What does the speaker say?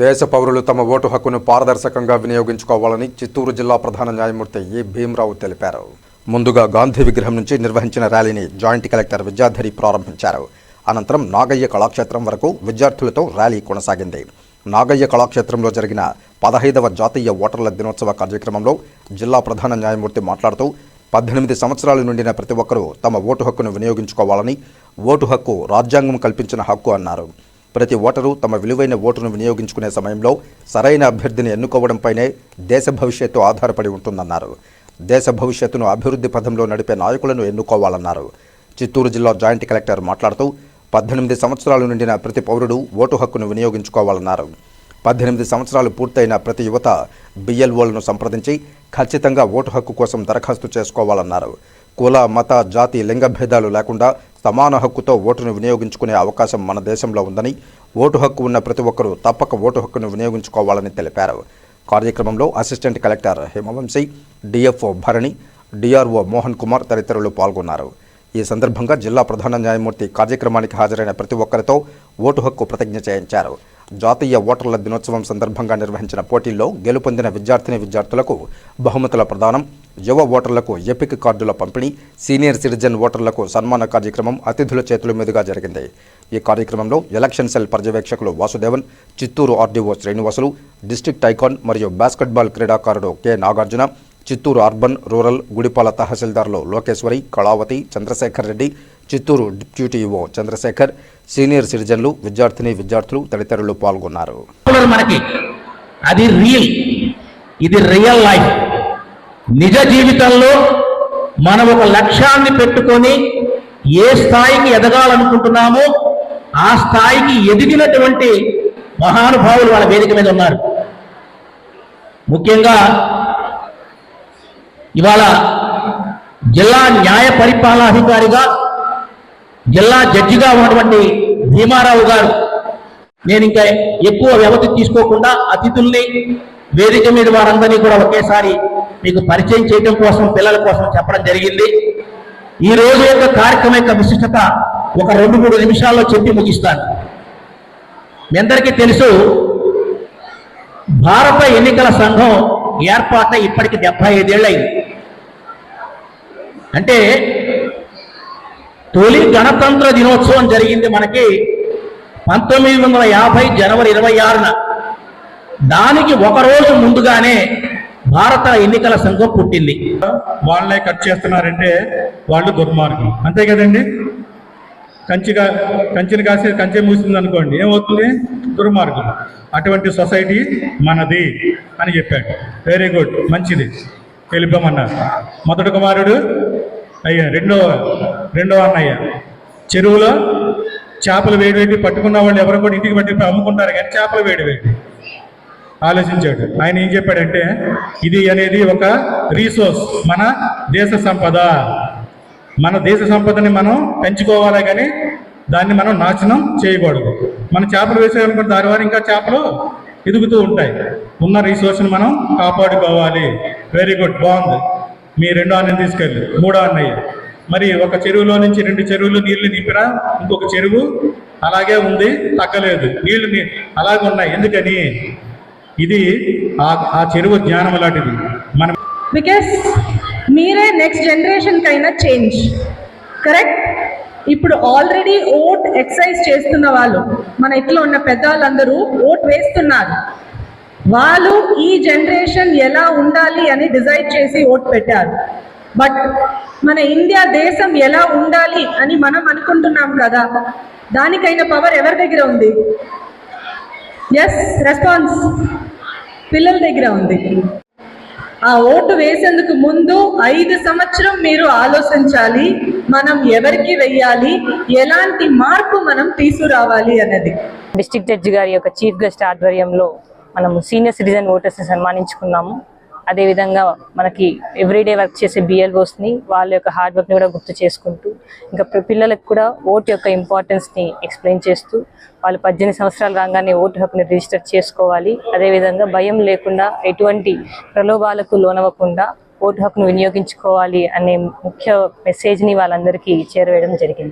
దేశ పౌరులు తమ ఓటు హక్కును పారదర్శకంగా వినియోగించుకోవాలని చిత్తూరు జిల్లా ప్రధాన న్యాయమూర్తి ఏ భీమరావు తెలిపారు. ముందుగా గాంధీ విగ్రహం నుంచి నిర్వహించిన ర్యాలీని జాయింట్ కలెక్టర్ విద్యాధరి ప్రారంభించారు. అనంతరం నాగయ్య కళాక్షేత్రం వరకు విద్యార్థులతో ర్యాలీ కొనసాగింది. నాగయ్య కళాక్షేత్రంలో జరిగిన పదహైదవ జాతీయ ఓటర్ల దినోత్సవ కార్యక్రమంలో జిల్లా ప్రధాన న్యాయమూర్తి మాట్లాడుతూ పద్దెనిమిది సంవత్సరాలు నిండిన ప్రతి ఒక్కరూ తమ ఓటు హక్కును వినియోగించుకోవాలని ఓటు హక్కు రాజ్యాంగం కల్పించిన హక్కు అన్నారు. ప్రతి ఓటరు తమ విలువైన ఓటును వినియోగించుకునే సమయంలో సరైన అభ్యర్థిని ఎన్నుకోవడంపైనే దేశ భవిష్యత్తు ఆధారపడి ఉంటుందన్నారు. దేశ భవిష్యత్తును అభివృద్ధి పథంలో నడిపే నాయకులను ఎన్నుకోవాలన్నారు. చిత్తూరు జిల్లా జాయింట్ కలెక్టర్ మాట్లాడుతూ పద్దెనిమిది సంవత్సరాలు నిండిన ప్రతి పౌరుడు ఓటు హక్కును వినియోగించుకోవాలన్నారు. పద్దెనిమిది సంవత్సరాలు పూర్తయిన ప్రతి యువత బిఎల్ఓలను సంప్రదించి ఖచ్చితంగా ఓటు హక్కు కోసం దరఖాస్తు చేసుకోవాలన్నారు. కుల మత జాతి లింగ భేదాలు లేకుండా సమాన హక్కుతో ఓటును వినియోగించుకునే అవకాశం మన దేశంలో ఉందని ఓటు హక్కు ఉన్న ప్రతి ఒక్కరూ తప్పక ఓటు హక్కును వినియోగించుకోవాలని తెలిపారు. కార్యక్రమంలో assistant collector Himavamshi DFO Bharani DRO Mohan Kumar తదితరులు పాల్గొన్నారు. ఈ సందర్భంగా జిల్లా ప్రధాన న్యాయమూర్తి కార్యక్రమానికి హాజరైన ప్రతి ఒక్కరితో ఓటు హక్కు ప్రతిజ్ఞ చేయించారు. జాతీయ ఓటర్ల దినోత్సవం సందర్భంగా నిర్వహించిన పోటీల్లో గెలుపొందిన విద్యార్థిని విద్యార్థులకు బహుమతుల ప్రదానం యువ ఓటర్లకు ఎపిక్ కార్డుల పంపిణీ సీనియర్ సిటిజన్ ఓటర్లకు సన్మాన కార్యక్రమం అతిథుల చేతుల మీదుగా జరిగింది. ఈ కార్యక్రమంలో election cell పర్యవేక్షకులు Vasudevan Chittoor RDO Srinivasulu district icon మరియు బాస్కెట్బాల్ క్రీడాకారుడు K. Nagarjuna Chittoor urban rural Gudipala తహసీల్దార్లు Lokeshwari Kalavathi Chandrasekhar Reddy Chittoor deputy EO Chandrasekhar senior సిటిజన్లు విద్యార్థిని విద్యార్థులు తదితరులు పాల్గొన్నారు. మనకి. అది రియల్ ఇది రియల్ లైఫ్ నిజ జీవితంలో మనం ఒక లక్ష్యాన్ని పెట్టుకొని ఏ స్థాయికి ఎదగాలనుకుంటున్నామో ఆ స్థాయికి ఎదిగినటువంటి మహానుభావులు వాళ్ళ వేదిక మీద ఉన్నారు. ముఖ్యంగా ఇవాళ జిల్లా న్యాయ పరిపాలనాధికారిగా జిల్లా జడ్జిగా ఉన్నటువంటి భీమారావు గారు నేను ఇంకా ఎక్కువ వ్యవధి తీసుకోకుండా అతిథుల్ని వేదిక మీద వారందరినీ కూడా ఒకేసారి మీకు పరిచయం చేయడం కోసం పిల్లల కోసం చెప్పడం జరిగింది. ఈ రోజు యొక్క కార్యక్రమం యొక్క విశిష్టత ఒక రెండు మూడు నిమిషాల్లో చెప్పి ముగిస్తాను. మీ అందరికీ తెలుసు భారత ఎన్నికల సంఘం ఏర్పాటై ఇప్పటికి డెబ్బై ఐదేళ్ళయింది. అంటే తొలి గణతంత్ర దినోత్సవం జరిగింది మనకి పంతొమ్మిది వందల యాభై జనవరి ఇరవై ఆరున. దానికి ఒక రోజు ముందుగానే భారత ఎన్నికల సంఘం పుట్టింది. వాళ్ళనే కట్ చేస్తున్నారంటే వాళ్ళు దుర్మార్గం అంతే కదండి? కంచిగా కంచిని కాసే కంచె మూసింది అనుకోండి. ఏమవుతుంది? దుర్మార్గం అటువంటి సొసైటీ మనది అని చెప్పాడు. వెరీ గుడ్ మంచిది. వెళ్ళిపోమన్నారు మొదటి కుమారుడు అయ్యా రెండో రెండో అన్నయ్య. చెరువులో చేపలు వేడి వేడి పట్టుకున్న వాళ్ళు ఎవరు కూడా ఇంటికి పట్టి అమ్ముకుంటారు కానీ చేపలు వేడి వేడి ఆలోచించాడు. ఆయన ఏం చెప్పాడంటే ఇది అనేది ఒక రీసోర్స్ మన దేశ సంపద. మన దేశ సంపదని మనం పెంచుకోవాలి కానీ దాన్ని మనం నాశనం చేయకూడదు. మన చేపలు వేసేయాలనుకుంటే దాని వారు ఇంకా చేపలు ఎదుగుతూ ఉంటాయి. ఉన్న రీసోర్స్ని మనం కాపాడుకోవాలి. వెరీ గుడ్ బాగుంది. మీ రెండో అన్నయ్య తీసుకెళ్ళి. మూడో అన్నయ్య. మరి ఒక చెరువులో నుంచి రెండు చెరువులు నీళ్ళు నింపినా ఇంకొక చెరువు అలాగే ఉంది తగ్గలేదు. నీళ్ళు అలాగే ఉన్నాయి. ఎందుకని? ఇది ఆ ఆ చెరువు జ్ఞానం లాంటిది. మనం బికాస్ మీరే నెక్స్ట్ జనరేషన్ కైనా చేంజ్ కరెక్ట్ ఇప్పుడు ఆల్రెడీ ఓట్ ఎక్సర్సైజ్ చేస్తున్న వాళ్ళు మన ఇంట్లో ఉన్న పెద్దవాళ్ళందరూ ఓట్ వేస్తున్నారు. వాళ్ళు ఈ జనరేషన్ ఎలా ఉండాలి అని డిసైడ్ చేసి ఓట్ పెట్టారు. బట్ మన ఇండియా దేశం ఎలా ఉండాలి అని మనం అనుకుంటున్నాం కదా? దానికైన పవర్ ఎవరి దగ్గర ఉంది? ఎస్ రెస్పాన్స్ పిల్లల దగ్గర ఉంది. ఆ ఓటు వేసేందుకు ముందు ఐదు సంవత్సరం మీరు ఆలోచించాలి మనం ఎవరికి వెయ్యాలి ఎలాంటి మార్పు మనం తీసుకురావాలి అన్నది. డిస్టిక్ జడ్జి గారి యొక్క చీఫ్ గెస్ట్ ఆధ్వర్యంలో మనము సీనియర్ సిటిజన్ ఓటర్స్ని సన్మానించుకున్నాము. అదేవిధంగా మనకి ఎవ్రీడే వర్క్ చేసే బిఎల్ఓస్ని వాళ్ళ యొక్క హార్డ్ వర్క్ని కూడా గుర్తు చేసుకుంటూ ఇంకా పిల్లలకు కూడా ఓటు యొక్క ఇంపార్టెన్స్ని ఎక్స్ప్లెయిన్ చేస్తూ వాళ్ళు పద్దెనిమిది సంవత్సరాలు రాగానే ఓటు హక్కుని రిజిస్టర్ చేసుకోవాలి. అదేవిధంగా భయం లేకుండా ఎటువంటి ప్రలోభాలకు లోనవ్వకుండా ఓటు హక్కును వినియోగించుకోవాలి అనే ముఖ్య మెసేజ్ని వాళ్ళందరికీ చేరవేయడం జరిగింది.